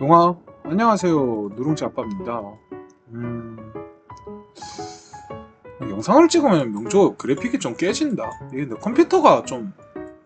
용아, 안녕하세요. 누룽지 아빠입니다. 음, 영상을 찍으면 명조 그래픽이 좀 깨진다. 이게 내 컴퓨터가 좀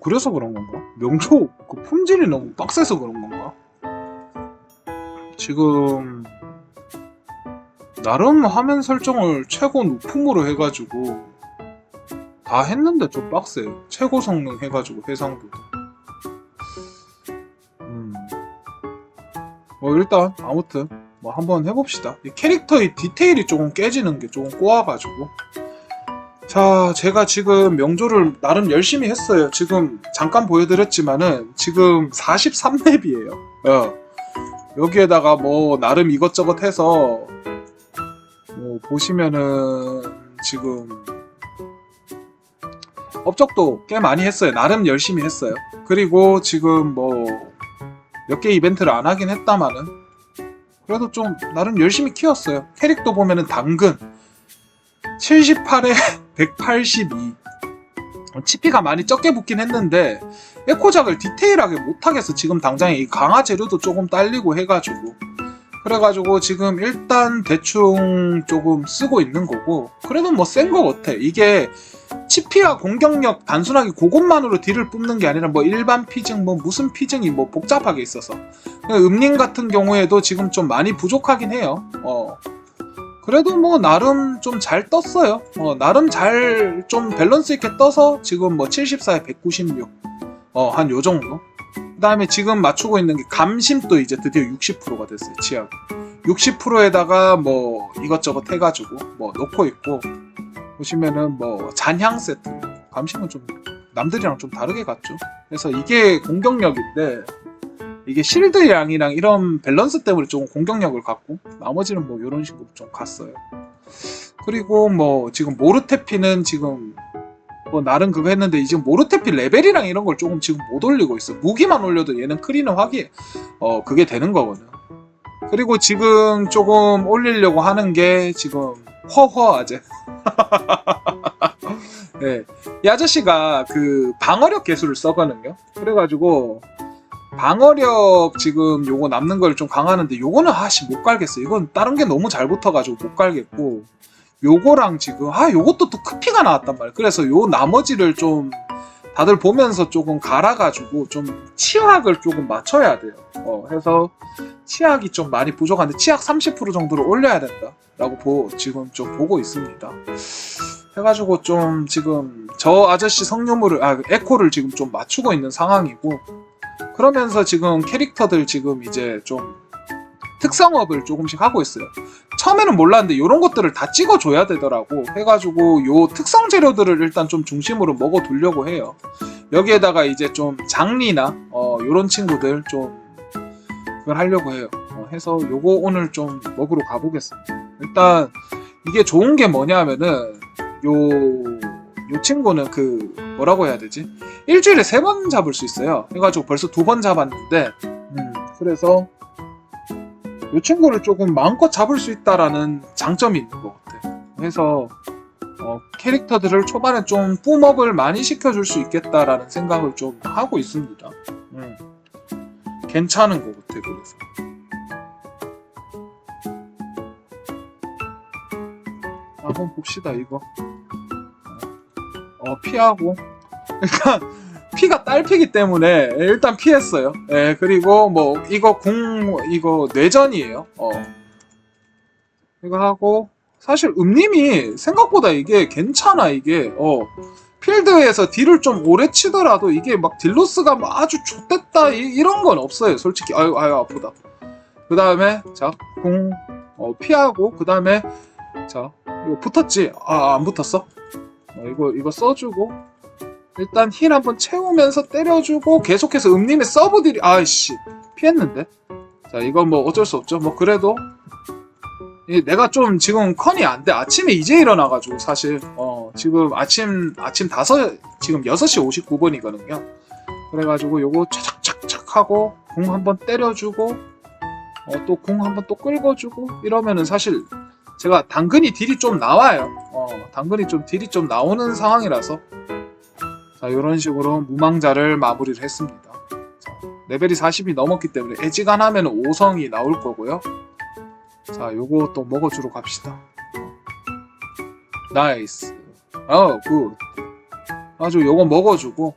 구려서 그런 건가? 명조 그 품질이 너무 빡세서 그런 건가? 지금 나름 화면 설정을 최고 높음으로 해가지고 다 했는데 좀 빡세요. 최고 성능 해가지고 해상도도. 뭐 일단 아무튼 뭐 한번 해봅시다. 이 캐릭터의 디테일이 조금 깨지는 게 조금 꼬아가지고 자 제가 지금 명조를 나름 열심히 했어요. 지금 잠깐 보여드렸지만은 지금 43렙이에요. 어. 여기에다가 뭐 나름 이것저것 해서 뭐 보시면은 지금 업적도 꽤 많이 했어요. 나름 열심히 했어요. 그리고 지금 뭐 몇 개 이벤트를 안 하긴 했다마는 그래도 좀 나름 열심히 키웠어요. 캐릭터 보면은 당근 78에 182 치피가 많이 적게 붙긴 했는데 에코작을 디테일하게 못하겠어. 지금 당장에 이 강화 재료도 조금 딸리고 해가지고. 그래가지고 지금 일단 대충 조금 쓰고 있는 거고. 그래도 뭐 센 거 같아. 이게 치피와 공격력 단순하게 그것만으로 딜을 뽑는 게 아니라 뭐 일반 피증 뭐 무슨 피증이 뭐 복잡하게 있어서. 음림 같은 경우에도 지금 좀 많이 부족하긴 해요. 어. 그래도 뭐 나름 좀 잘 떴어요. 어 나름 잘 좀 밸런스 있게 떠서 지금 뭐 74에 196어한 요 정도. 그 다음에 지금 맞추고 있는 게 감심도 이제 드디어 60%가 됐어요 치약 60%에다가 뭐 이것저것 해가지고 뭐 놓고 있고 보시면은 뭐 잔향 세트 감심은 좀 남들이랑 좀 다르게 갔죠. 그래서 이게 공격력인데 이게 실드 양이랑 이런 밸런스 때문에 조금 공격력을 갖고 나머지는 뭐 이런 식으로 좀 갔어요. 그리고 뭐 지금 모르테피는 지금 뭐 나름 그거 했는데 이제 모르테피 레벨이랑 이런 걸 조금 지금 못 올리고 있어 무기만 올려도 얘는 크리는 확인 어 그게 되는 거거든. 그리고 지금 조금 올리려고 하는 게 지금 허허 아재 네. 이 아저씨가 그 방어력 개수를 써거든요. 그래가지고 방어력 지금 요거 남는 걸 좀 강하는데 요거는 아씨 못 갈겠어. 이건 다른 게 너무 잘 붙어가지고 못 갈겠고 요거랑 지금 아 요것도 또 크피가 나왔단 말이야. 그래서 요 나머지를 좀 다들 보면서 조금 갈아가지고 좀 치약을 조금 맞춰야 돼요. 어, 해서 치약이 좀 많이 부족한데 치약 30% 정도를 올려야 된다라고 보, 지금 좀 보고 있습니다. 해가지고 좀 지금 저 아저씨 성유물을 아 에코를 지금 좀 맞추고 있는 상황이고 그러면서 지금 캐릭터들 지금 이제 좀 특성업을 조금씩 하고 있어요. 처음에는 몰랐는데 이런 것들을 다 찍어줘야 되더라고. 해가지고 요 특성 재료들을 일단 좀 중심으로 먹어 두려고 해요. 여기에다가 이제 좀 장리나 어 요런 친구들 좀 그걸 하려고 해요. 어, 해서 요거 오늘 좀 먹으러 가보겠습니다. 일단 이게 좋은 게 뭐냐면은 요, 요 친구는 그, 뭐라고 해야 되지? 일주일에 세 번 잡을 수 있어요. 해가지고 벌써 두 번 잡았는데, 음, 그래서, 요 친구를 조금 마음껏 잡을 수 있다라는 장점이 있는 것 같아. 그래서, 어, 캐릭터들을 초반에 좀 뿜업을 많이 시켜줄 수 있겠다라는 생각을 좀 하고 있습니다. 음, 괜찮은 것 같아, 그래서. 한번 봅시다 이거 어 피하고 일단 피가 딸피기 때문에 일단 피했어요. 예 그리고 뭐 이거 궁 이거 뇌전이에요. 어. 이거 하고 사실 음님이 생각보다 이게 괜찮아 이게. 어. 필드에서 딜을 좀 오래 치더라도 이게 막 딜로스가 막 아주 좋댔다 이, 런건 없어요 솔직히. 아유 아유 아프다. 그 다음에 자궁 어, 피하고 그 다음에 자 이거 붙었지? 아, 안 붙었어? 어, 이거, 이거 써주고. 일단 힐 한번 채우면서 때려주고, 계속해서 음님의 서브딜이, 아이씨, 피했는데? 자, 이건 뭐 어쩔 수 없죠. 뭐, 그래도, 이 내가 좀 지금 컨이 안 돼. 아침에 이제 일어나가지고, 사실, 어, 지금 아침, 아침 다섯, 지금 6시 59분이거든요. 그래가지고, 요거 착착착착 하고, 궁 한번 때려주고, 어, 또궁 한번 또 끌어주고, 이러면은 사실, 제가 당근이 딜이 좀 나와요. 어, 당근이 좀 딜이 좀 나오는 상황이라서 자 이런 식으로 무망자를 마무리를 했습니다. 자, 레벨이 40이 넘었기 때문에 애지간하면 5성이 나올 거고요. 자, 또 먹어주러 갑시다. 나이스. 어, 굿. 아주 요거 먹어주고.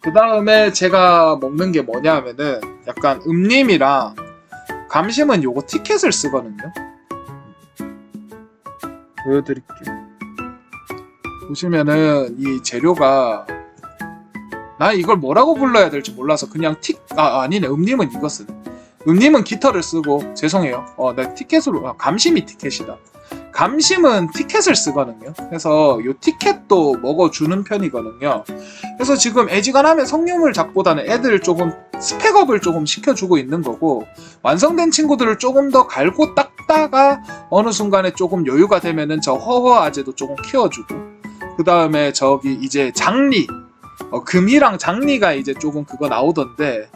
그 다음에 제가 먹는 게 뭐냐면은 약간 음림이랑 감심은 요거 티켓을 쓰거든요. 보여드릴게요. 보시면은 이 재료가 나 이걸 뭐라고 불러야 될지 몰라서 그냥 틱, 아, 아니네. 음님은 쓰네. 음님은 깃털을 쓰고, 죄송해요. 어, 나 티켓으로, 아, 감심이 티켓이다. 감심은 티켓을 쓰거든요. 그래서 요 티켓도 먹어주는 편이거든요. 그래서 지금 애지간하면 성룡을 작보다는 애들 조금 스펙업을 조금 시켜주고 있는 거고, 완성된 친구들을 조금 더 갈고 닦다가 어느 순간에 조금 여유가 되면은 저 허허 아재도 조금 키워주고, 그 다음에 저기 이제 장리, 어, 금이랑 장리가 이제 조금 그거 나오던데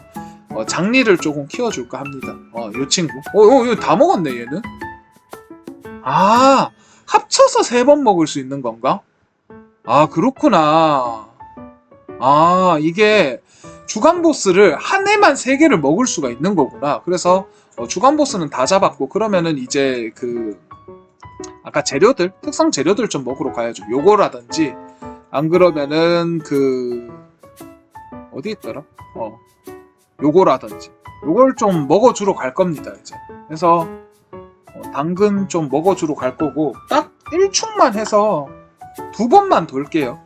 어, 장리를 조금 키워줄까 합니다. 어, 요 친구. 어, 어, 이거 다 먹었네 얘는. 아, 합쳐서 세 번 먹을 수 있는 건가? 아, 그렇구나. 아, 이게 주간 보스를 한 해만 세 개를 먹을 수가 있는 거구나. 그래서 어, 주간 보스는 다 잡았고 그러면은 이제 그 아까 재료들 특성 재료들 좀 먹으러 가야죠. 요거라든지 안 그러면은 그 어디 있더라? 어 요거라든지 요걸 좀 먹어주러 갈 겁니다 이제. 그래서 어, 당근 좀 먹어주러 갈 거고 딱 1충만 해서 두 번만 돌게요.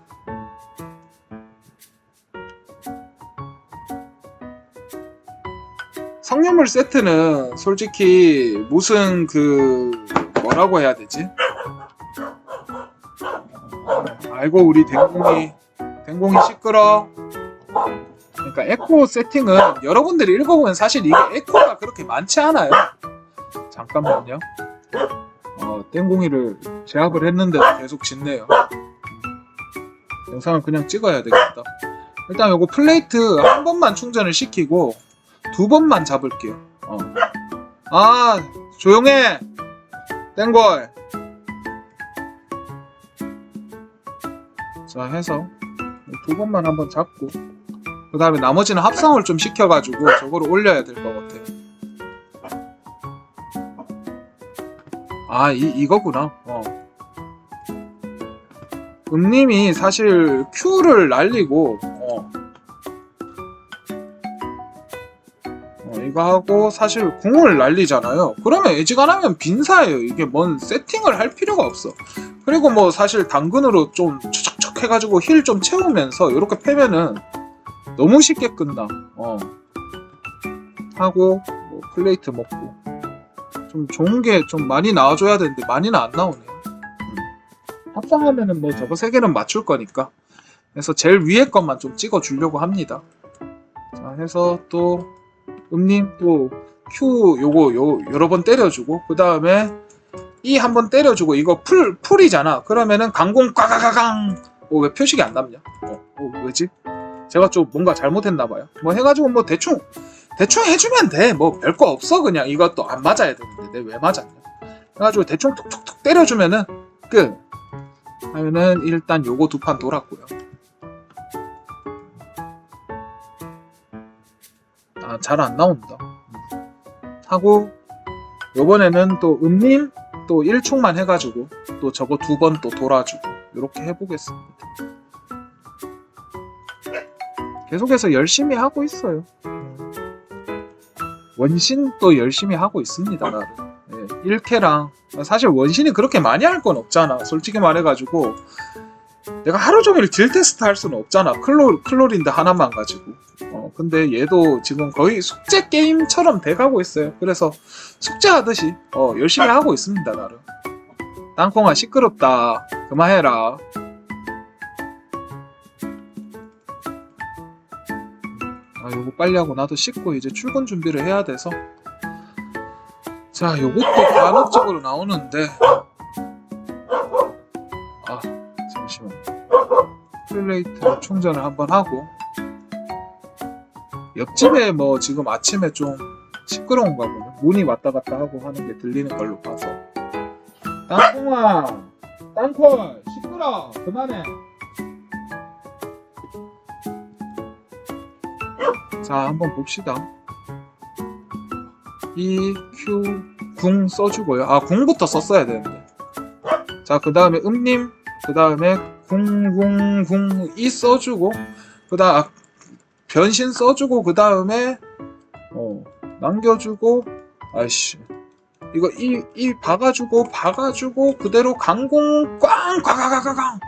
성유물 세트는 솔직히 무슨 그 뭐라고 해야 되지? 아이고 우리 댕공이 댕공이 시끄러. 그러니까 에코 세팅은 여러분들이 읽어보면 사실 이게 에코가 그렇게 많지 않아요. 잠깐만요. 어 땡공이를 제압을 했는데도 계속 짖네요. 영상을 그냥 찍어야 되겠다. 일단 요거 플레이트 한 번만 충전을 시키고 두 번만 잡을게요. 어. 아 조용해. 땡골. 자 해서 두 번만 한번 잡고 그 다음에 나머지는 합성을 좀 시켜가지고 저거를 올려야 될 것 같아. 아 이, 이거구나. 어. 음님이 사실 Q를 날리고 어. 어, 이거 하고 사실 궁을 날리잖아요. 그러면 애지간하면 빈사예요. 이게 뭔 세팅을 할 필요가 없어. 그리고 뭐 사실 당근으로 좀 촉촉 해가지고 힐 좀 채우면서 이렇게 패면은 너무 쉽게 끝나. 어. 하고 뭐 플레이트 먹고 좀 좋은 게 좀 많이 나와줘야 되는데 많이는 안 나오네. 음. 합성하면은 뭐 저거 세 개는 맞출 거니까. 그래서 제일 위에 것만 좀 찍어 주려고 합니다. 자 해서 또 음님 또 Q 요거 요 여러 번 때려주고 그 다음에 E 한 번 때려주고 이거 풀 풀이잖아. 그러면은 강공 꽉가가강. 어, 왜 표식이 안 남냐? 어, 어 왜지? 제가 좀 뭔가 잘못했나 봐요. 뭐 해가지고 뭐 대충 대충 해주면 돼. 뭐 별거 없어 그냥 이것도 안 맞아야 되는데 내 왜 맞았냐? 해가지고 대충 툭툭툭 때려주면은 끝. 하면은 일단 요거 두 판 돌았고요. 아 잘 안 나온다. 음. 하고 요번에는 또 음님 또 1총만 해가지고 또 저거 두 번 또 돌아주고 이렇게 해보겠습니다. 계속해서 열심히 하고 있어요. 원신 또 열심히 하고 있습니다. 나를. 예, 1캐랑 사실 원신이 그렇게 많이 할 건 없잖아. 솔직히 말해가지고 내가 하루 종일 딜 테스트 할 수는 없잖아. 클로 클로린드 하나만 가지고. 어, 근데 얘도 지금 거의 숙제 게임처럼 돼가고 있어요. 그래서 숙제하듯이 어, 열심히 하고 있습니다. 나름. 땅콩아 시끄럽다. 그만해라. 아, 요거 빨리 하고 나도 씻고 이제 출근 준비를 해야 돼서. 자, 요것도 간혹적으로 나오는데. 아, 잠시만. 플레이트 충전을 한번 하고. 옆집에 뭐 지금 아침에 좀 시끄러운가 보네. 문이 왔다 갔다 하고 하는 게 들리는 걸로 봐서. 땅콩아! 땅콩! 시끄러! 그만해! 자, 한번 봅시다. E, Q, 궁 써주고요. 아, 궁부터 썼어야 되는데. 자, 그 다음에 음님, 그 다음에 궁, 궁, 궁, E 써주고, 그 다음, 아, 변신 써주고, 그 다음에, 어, 남겨주고, 아이씨. 이거 이, 이 박아주고, 박아주고, 그대로 강공, 꽝, 꽝꽝꽝꽝.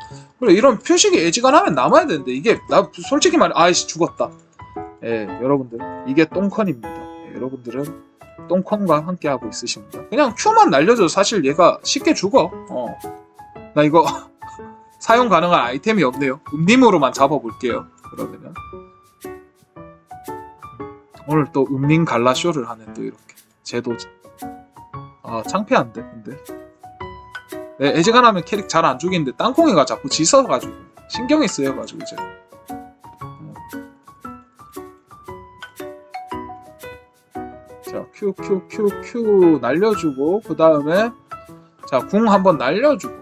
그래, 이런 표식이 애지간하면 남아야 되는데, 이게, 나 솔직히 말해, 아이씨, 죽었다. 예, 여러분들. 이게 똥컨입니다. 예, 여러분들은 똥컨과 함께 하고 있으십니다. 그냥 Q만 날려줘도 사실 얘가 쉽게 죽어. 어. 나 이거 사용 가능한 아이템이 없네요. 음림으로만 잡아볼게요. 그러면은. 오늘 또 음림 갈라 쇼를 하네, 또 이렇게. 제도자. 아, 창피한데, 근데. 네, 애지간하면 캐릭 잘 안 죽이는데 땅콩이가 자꾸 지서가지고 신경이 쓰여가지고 이제 자 Q Q Q 날려주고 그 다음에 자궁 한번 날려주고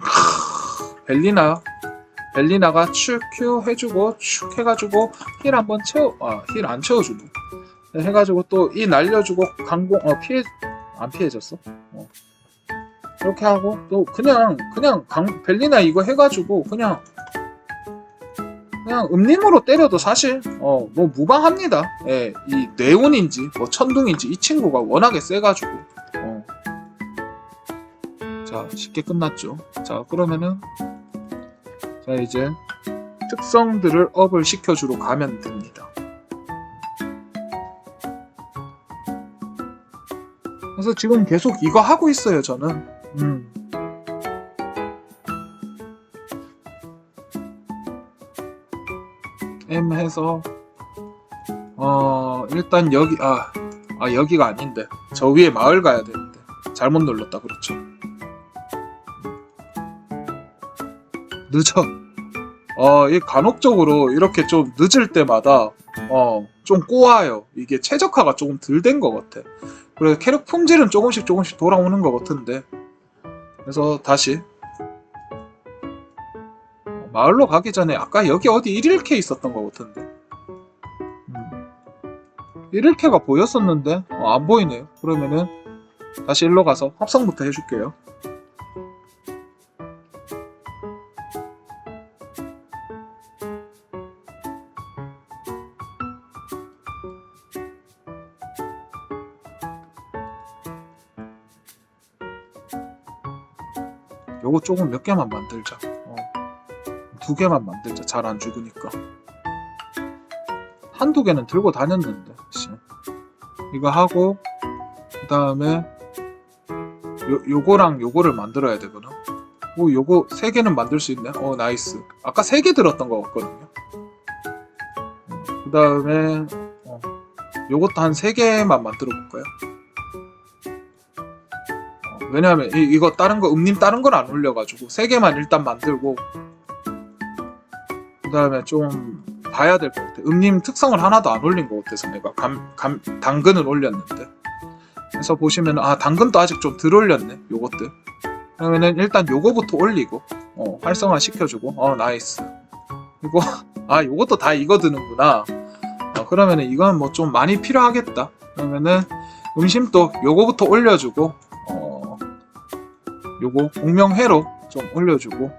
크, 벨리나 벨리나가 축 Q 해주고 축 해가지고 힐 한번 채워 아 힐 안 채워주고 네, 해가지고 또 이 날려주고 강공 어 피해 안 피해졌어 어. 이렇게 하고 또 그냥 그냥 강 벨리나 이거 해가지고 그냥 그냥 음림으로 때려도 사실 어 뭐 무방합니다. 예, 이 뇌운인지 뭐 천둥인지 이 친구가 워낙에 세가지고 어. 자 쉽게 끝났죠. 자 그러면은 자 이제 특성들을 업을 시켜주러 가면 됩니다. 그래서 지금 계속 이거 하고 있어요 저는. 음. M 해서 어 일단 여기 아, 아 여기가 아닌데 저 위에 마을 가야 되는데 잘못 눌렀다 그렇죠 늦어. 어 이 간혹적으로 이렇게 좀 늦을 때마다 어 좀 꼬아요. 이게 최적화가 조금 덜 된 것 같아. 그래서 캐릭 품질은 조금씩 조금씩 돌아오는 것 같은데. 그래서 다시. 마을로 가기 전에 아까 여기 어디 1일캐 있었던 것 같은데. 음. 1일캐가 보였었는데 어, 안 보이네요. 그러면은 다시 일로 가서 합성부터 해줄게요 요거 조금 몇 개만 만들자 어. 두 개만 만들자. 잘 안 죽으니까. 한두 개는 들고 다녔는데. 씨. 이거 하고 그 다음에 요, 요거랑 요거를 만들어야 되거든. 오 요거 세 개는 만들 수 있네. 어 나이스. 아까 세 개 들었던 것 같거든요. 그 다음에 어, 요것도 한 세 개만 만들어 볼까요? 어, 왜냐하면 이, 이거 다른 거 음림 다른 걸안 올려가지고 세 개만 일단 만들고 그 다음에 좀 봐야 될 것 같아. 음림 특성을 하나도 안 올린 것 같아서 내가 감, 감, 당근을 올렸는데. 그래서 보시면 아 당근도 아직 좀 덜 올렸네. 요것들. 그러면은 일단 요거부터 올리고 어, 활성화 시켜주고 어 나이스. 그리고 아 요것도 다 이거 드는구나. 어, 그러면은 이건 뭐 좀 많이 필요하겠다. 그러면은 음심도 요거부터 올려주고 어 요거 공명회로 좀 올려주고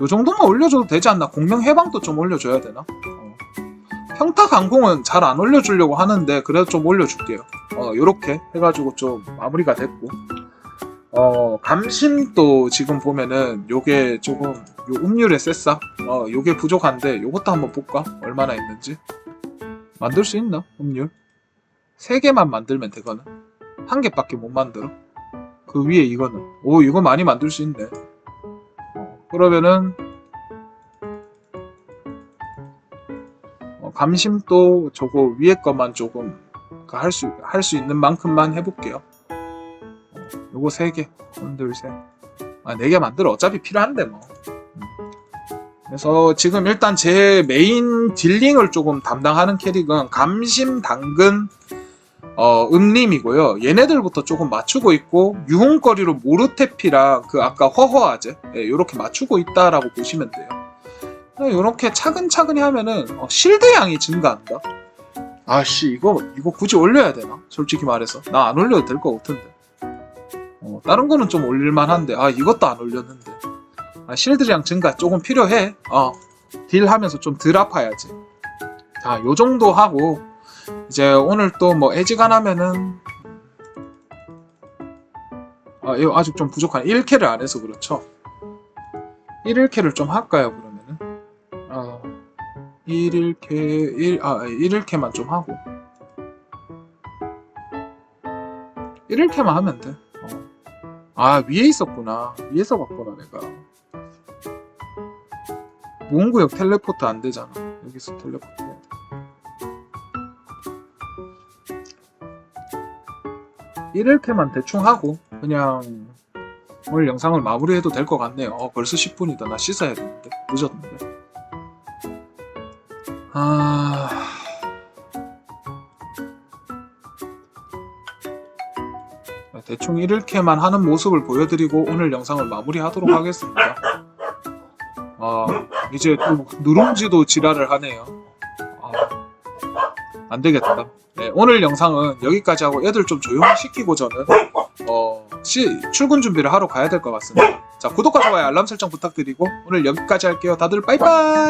요 정도만 올려줘도 되지 않나? 공명 해방도 좀 올려줘야 되나? 어. 평타 강공은 잘 안 올려주려고 하는데 그래도 좀 올려줄게요. 어, 요렇게 해가지고 좀 마무리가 됐고 어, 감심도 지금 보면은 요게 조금 요 음률의 쎄싹 어, 요게 부족한데 요것도 한번 볼까? 얼마나 있는지 만들 수 있나? 음률? 3개만 만들면 되거든 한 개밖에 못 만들어 그 위에 이거는 오 이거 많이 만들 수 있네 그러면은 어, 감심도 저거 위에 것만 조금 할 수 할 수 있는 만큼만 해볼게요. 어, 요거 세 개, 하나, 둘, 셋, 아, 네개 만들어 어차피 필요한데 뭐. 음. 그래서 지금 일단 제 메인 딜링을 조금 담당하는 캐릭은 감심, 당근, 어, 음림이고요. 얘네들부터 조금 맞추고 있고 유흥거리로 모르테피랑 그 아까 허허아제 예, 이렇게 맞추고 있다라고 보시면 돼요. 이렇게 차근차근히 하면은 어, 실드 양이 증가한다. 아씨 이거 이거 굳이 올려야 되나? 솔직히 말해서 나 안 올려도 될 것 같은데. 어, 다른 거는 좀 올릴만한데 아 이것도 안 올렸는데. 아, 실드량 증가 조금 필요해. 어, 딜하면서 좀 덜 아파야지. 자, 요 정도 하고 이제 오늘 또 뭐 애지간하면은 아, 이거 아직 좀 부족한 1캐를 안 해서 그렇죠. 1일캐를 좀 할까요, 그러면은? 아, 1일캐, 1, 아, 1일캐만 좀 하고. 1일캐만 하면 돼. 어. 아, 위에 있었구나. 위에서 봤구나, 내가. 무언구역 텔레포트 안 되잖아. 여기서 텔레포트. 이렇게만 대충 하고 그냥 오늘 영상을 마무리해도 될 것 같네요. 어, 벌써 10분이다. 나 씻어야 되는데 늦었는데. 아 대충 이렇게만 하는 모습을 보여드리고 오늘 영상을 마무리하도록 하겠습니다. 아 이제 또 누룽지도 지랄을 하네요. 아, 안 되겠다. 네, 오늘 영상은 여기까지 하고 애들 좀 조용히 시키고 저는 어, 시- 출근 준비를 하러 가야 될 것 같습니다. 자 구독과 좋아요 알람 설정 부탁드리고 오늘 여기까지 할게요. 다들 빠이빠이.